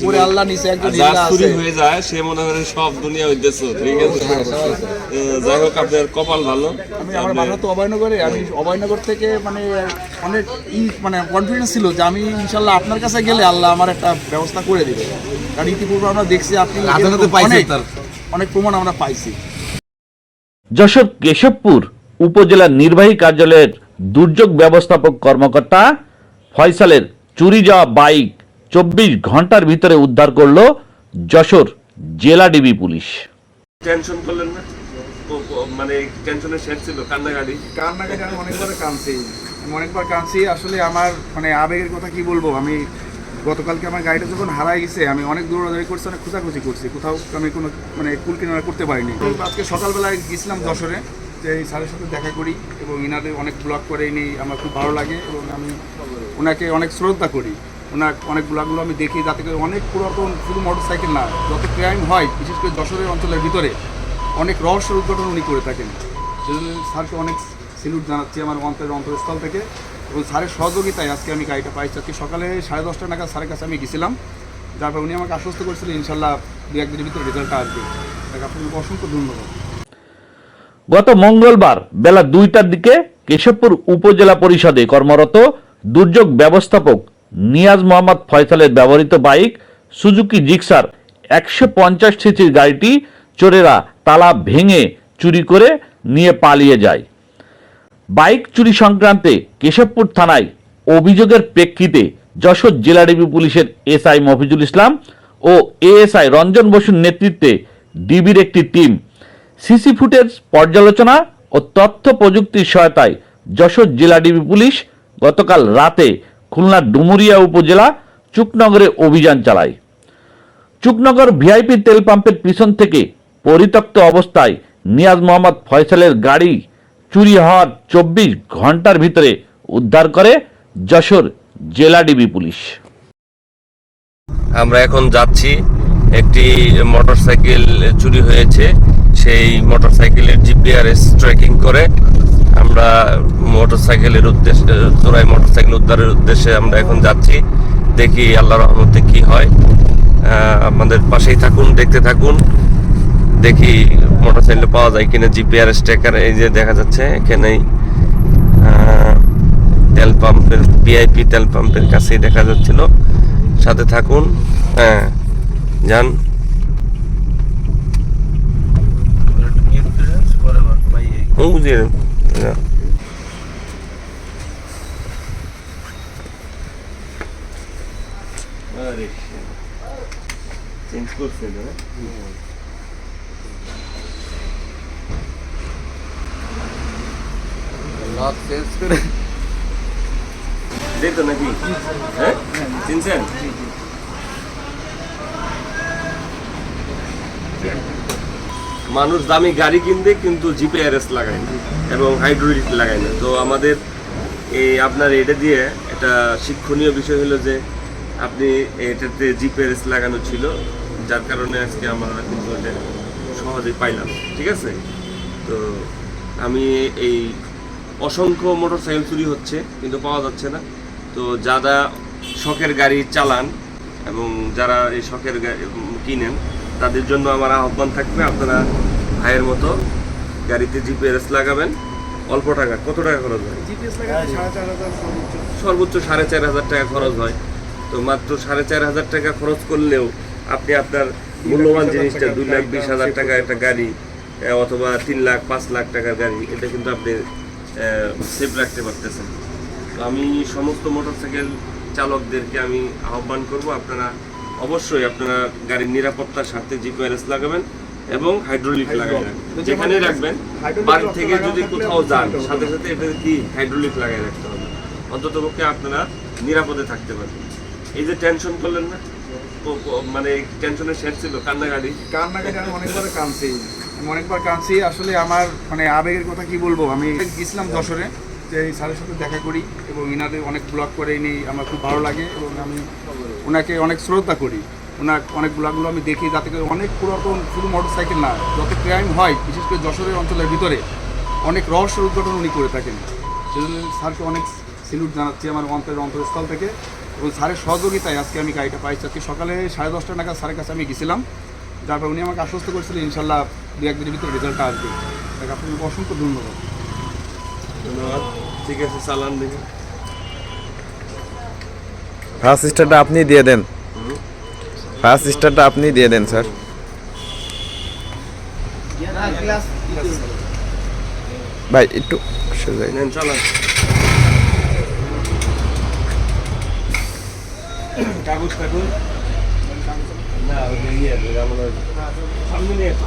পুরে আল্লাহ নিচে একজন চুরি হয়ে যায় সে মনে করে সব দুনিয়া হইতেছে ঠিক আছে? যাই হোক আপনার কপাল ভালো। আমি আমার বাসা তো অভয়নগরে আমি অভয়নগর থেকে মানে অনেক ই মানে কনফিডেন্স ছিল যে আমি ইনশাল্লাহ আপনার কাছে গেলে আল্লাহ আমার একটা ব্যবস্থা করে দিবে। কারণ ইতিপূর্বে আমরা দেখছি আপনি আদালতে। অনেক প্রমাণ আমরা পাইছি। যশোর কেশবপুর উপজেলার নির্বাহী কার্যালয়ের দুর্যোগ ব্যবস্থাপক কর্মকর্তা ফয়সালের চুরি যাওয়া বাইক চব্বিশ ঘণ্টার ভিতরে উদ্ধার করল যশোর জেলা ডিবি পুলিশ। টেনশন করলেন না? মানে টেনশনের শেষ ছিল কান্নাকাটি? কান্নাকাটি আমি অনেকবার কাঁদছি। আমি অনেকবার কাঁদছি আসলে আমার মানে আবেগের কথা কি বলব? আমি গতকালকে আমার গাড়িটা যখন হারাই গেছে আমি অনেক দৌড়াদৌড়ি করছি অনেক খোঁজাখুঁজি করছি। কোথাও আমি কোনো মানে কুল কিনারা করতে পারিনি। আজকে সকালবেলায় গেছিলাম যশোরে। এই স্যারের সাথে দেখা করি এবং ইনাদের অনেক ব্লগ করে এনে আমার খুব ভালো লাগে এবং আমি ওনাকে অনেক শ্রদ্ধা করি। ওনার অনেক ব্লগগুলো আমি দেখি যাতে করে অনেক পুরাতন শুধু মোটর সাইকেল না, যত ক্রাইম হয়, বিশেষ করে যশোরের অঞ্চলের ভিতরে, অনেক রহস্য উদ্ঘাটন উনি করে থাকেন। সেজন্য স্যারকে অনেক সিলুট জানাচ্ছি আমার অন্তরের অন্তরস্থল থেকে এবং স্যারের সহযোগিতায় আজকে আমি গাড়িটা পাইছি। আজকে সকালে সাড়ে দশটা নাগাদ স্যারের কাছে আমি গেছিলাম। যারপর উনি আমাকে আশ্বস্ত করেছিলেন ইনশাল্লাহ দু একদিনের ভিতরে রেজাল্টটা আসবে। তাকে আপনাকে অসংখ্য ধন্যবাদ। গত মঙ্গলবার বেলা দুইটার দিকে কেশবপুর উপজেলা পরিষদে কর্মরত দুর্যোগ ব্যবস্থাপক নিয়াজ মোহাম্মদ ফয়সালের ব্যবহৃত বাইক সুজুকি জিক্সার একশো পঞ্চাশ সিসির গাড়িটি চোরেরা তালা ভেঙে চুরি করে নিয়ে পালিয়ে যায়। বাইক চুরি সংক্রান্তে কেশবপুর থানায় অভিযোগের প্রেক্ষিতে যশোর জেলা ডিবি পুলিশের এসআই মফিজুল ইসলাম ও এএসআই রঞ্জন বসুর নেতৃত্বে ডিবির একটি টিম সিসি ফুটেজ, পর্যালোচনা ও তথ্য প্রযুক্তির সহায়তায় যশোর জেলা ডিবি পুলিশ গতকাল রাতে খুলনার ডুমুরিয়া উপজেলা চুকনগরে অভিযান চালায়। চুকনগর ভিআইপি তেল পাম্পের পিছন থেকে পরিত্যক্ত অবস্থায় নিয়াজ মোহাম্মদ ফয়সালের গাড়ি চুরি হওয়ার চব্বিশ ঘণ্টার ভিতরে উদ্ধার করে যশোর জেলা ডিবি পুলিশ। আমরা এখন যাচ্ছি, একটি মোটরসাইকেল চুরি হয়েছে। সেই মোটরসাইকেলের জিপিআরএস ট্র্যাকিং করে আমরা মোটরসাইকেলের উদ্দেশ্যে চোরাই মোটরসাইকেল উদ্ধারের উদ্দেশ্যে আমরা এখন যাচ্ছি। দেখি আল্লাহ রহমতে কি হয়। আমাদের পাশেই থাকুন, দেখতে থাকুন। দেখি মোটরসাইকেল পাওয়া যায় কিনা জিপিআরএস ট্র্যাকার। এই যে দেখা যাচ্ছে এখানেই তেল পাম্পের, ভিআইপি তেল পাম্পের কাছেই দেখা যাচ্ছিল। সাথে থাকুন। হ্যাঁ যান। ও যে যা। চেঞ্জ করছে না লক চেঞ্জ করে যেত নাকি হ্যাঁ চিনছেন মানুষ দামি গাড়ি কিনবে, কিন্তু জিপিআরএস লাগায় না এবং হাইড্রোলিক লাগায় না। তো আমাদের এই আপনার এটা দিয়ে একটা শিক্ষণীয় বিষয় হলো যে, আপনি এটাতে জিপিআরএস লাগানো ছিল, যার কারণে আজকে আমরা কিন্তু এটা সহজেই পাইলাম, ঠিক আছে? তো আমি এই অসংখ্য মোটরসাইকেল চুরি হচ্ছে, কিন্তু পাওয়া যাচ্ছে না। তো যারা শখের গাড়ি চালান এবং যারা এই শখের কিনেন তাদের জন্য আমার আহ্বান থাকবে আপনারা ভাইয়ের মতো গাড়িতে জিপিএস লাগাবেন। অল্প টাকা কত টাকা খরচ হয়? সর্বোচ্চ। সাড়ে চার হাজার টাকা খরচ হয়। তো মাত্র সাড়ে চার হাজার টাকা খরচ করলেও আপনি আপনার মূল্যবান জিনিসটা দুই লাখ বিশ হাজার টাকা একটা গাড়ি অথবা তিন লাখ পাঁচ লাখ টাকার গাড়ি এটা কিন্তু আপনি সেফ রাখতে পারতেছেন। তো আমি সমস্ত মোটরসাইকেল চালকদেরকে আমি আহ্বান করব আপনারা অবশ্যই আপনারা গাড়ির নিরাপত্তার স্বার্থে জিপিআরএস লাগাবেন এবং হাইড্রোলিক লাগাবেন। যেখানে রাখবেন বাড়ি থেকে যদি কোথাও যান সাথে সাথে এটা কি হাইড্রোলিক লাগাই রাখতে হবে। অন্তত পক্ষে আপনারা নিরাপদে থাকতে পারবেন। এই যে টেনশন করলেন না? মানে টেনশনের শেষ ছিল কান্নাকাটি। কান্নাকাটি আমি অনেকবার কাঁদছি। অনেকবার কাঁদছি। আসলে আমার মানে আবেগের কথা কি বলব? আমি গেছিলাম যশোরে। এই স্যারের সাথে দেখা করি এবং ইনাদের অনেক ব্লগ করে এনে আমার খুব ভালো লাগে এবং আমি ওনাকে অনেক শ্রদ্ধা করি। ওনার অনেক ব্লগগুলো আমি দেখি যাতে করে অনেক পুরাতন শুধু মোটর সাইকেল না, যত ক্রাইম হয়, বিশেষ করে যশোরের অঞ্চলের ভিতরে, অনেক রহস্য উদ্ঘাটন উনি করে থাকেন। সেজন্য স্যারকে অনেক সিলুট জানাচ্ছি আমার অন্তরের অন্তরস্থল থেকে এবং স্যারের সহযোগিতায় আজকে আমি গাড়িটা পাইছি। আজকে সকালে সাড়ে দশটা নাগাদ স্যারের কাছে আমি গেছিলাম। তারপর উনি আমাকে আশ্বস্ত করেছিলেন ইনশাল্লাহ দু একদিনের ভিতরে রেজাল্টটা আসবে। তাকে আপনাকে অসংখ্য ধন্যবাদ। ধন্যবাদ। ঠিক আছে চালান দেখি। ফার্স্ট স্টারটা আপনি দিয়ে দেন। ফার্স্ট স্টারটা আপনি দিয়ে দেন স্যার ভাই একটু চালান। কাগজ কাগজ না ওই ইয়ে আমরা সামনে নিয়ে আসি।